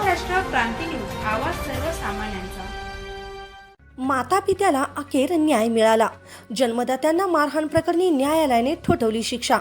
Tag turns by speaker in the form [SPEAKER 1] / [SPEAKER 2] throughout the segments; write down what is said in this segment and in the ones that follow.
[SPEAKER 1] Maharashtra Kranti news आवाज सर्वसामान्यांचा.
[SPEAKER 2] माता पित्याला अखेर न्याय मिळाला. जन्मदात्यांना मारहाण प्रकरणी न्यायालयाने ठोठवली शिक्षा.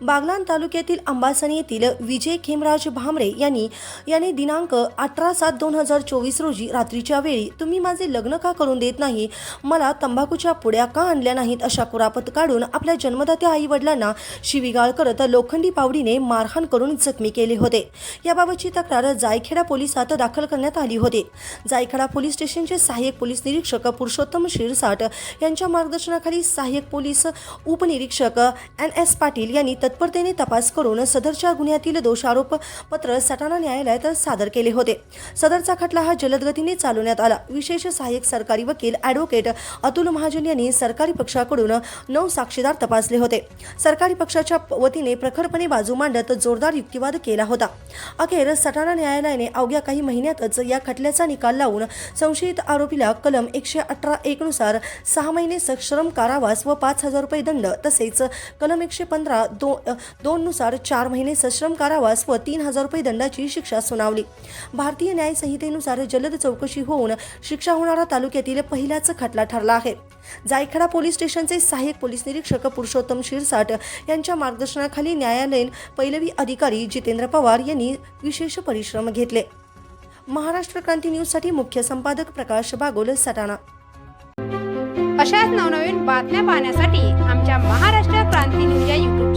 [SPEAKER 2] बागलाण तालुक्यातील अंबासणी येथील विजय खेमराज भामरे यांनी यांनी दिनांक अठरा सात दोन हजार चोवीस रोजी रात्रीच्या वेळी तुम्ही माझे लग्न का करून देत नाही? मला तंबाखूच्या पुड्या का आणल्या नाहीत? अशा कुरापत काढून आपल्या जन्मदात्या आई वडिलांना शिवीगाळ करत लोखंडी पावडीने मारहाण करून जखमी केले होते. याबाबतची तक्रार जायखेडा पोलिसात दाखल करण्यात आली होती. जायखेडा पोलीस स्टेशनचे सहाय्यक पोलीस निरीक्षक पुरुषोत्तम शिरसाट यांच्या मार्गदर्शनाखाली सहाय्यक पोलीस उपनिरीक्षक एन एस पाटील यांनी तत्परतेने तपास करून सदरच्या गुन्ह्यातील दोषारोप पत्र सटाणा न्यायालयात सादर केले होते. सदरचा खटला हा जलदगतीने चालवण्यात आला. विशेष सहाय्यक सरकारी वकील ॲडव्होकेट अतुल महाजन यांनी सरकारी पक्षाकडून नऊ साक्षीदार तपासले होते. सरकारी पक्षाच्या वतीने प्रखरपणे बाजू मांडत जोरदार युक्तिवाद केला होता. अखेर सटाणा न्यायालयाने अवघ्या काही महिन्यातच या खटल्याचा निकाल लावून संशयित आरोपीला कलम एकशे अठरा एकनुसार सहा महिने सश्रम कारावास व पाच हजार रुपये दंड तसेच कलम एकशे पंधरा दो दोननुसार चार महिने सश्रम कारावास व तीन हजार रुपये दंडाची शिक्षा सुनावली. भारतीय न्याय संहितेनुसार जलद चौकशी होऊन शिक्षा होणारा तालुक्यातील पहिलाच खटला ठरला आहे. जायखेडा पोलीस स्टेशनचे सहाय्यक पोलीस निरीक्षक पुरुषोत्तम शिरसाट यांच्या मार्गदर्शनाखाली न्यायालयीन पैलवी अधिकारी जितेंद्र पवार यांनी विशेष परिश्रम घेतले. महाराष्ट्र क्रांती न्यूजसाठी मुख्य संपादक प्रकाश बागोल सटाणा.
[SPEAKER 1] अशाच नवनवीन बातम्या पाहण्यासाठी आमच्या महाराष्ट्र क्रांती न्यूज या यूट्यूब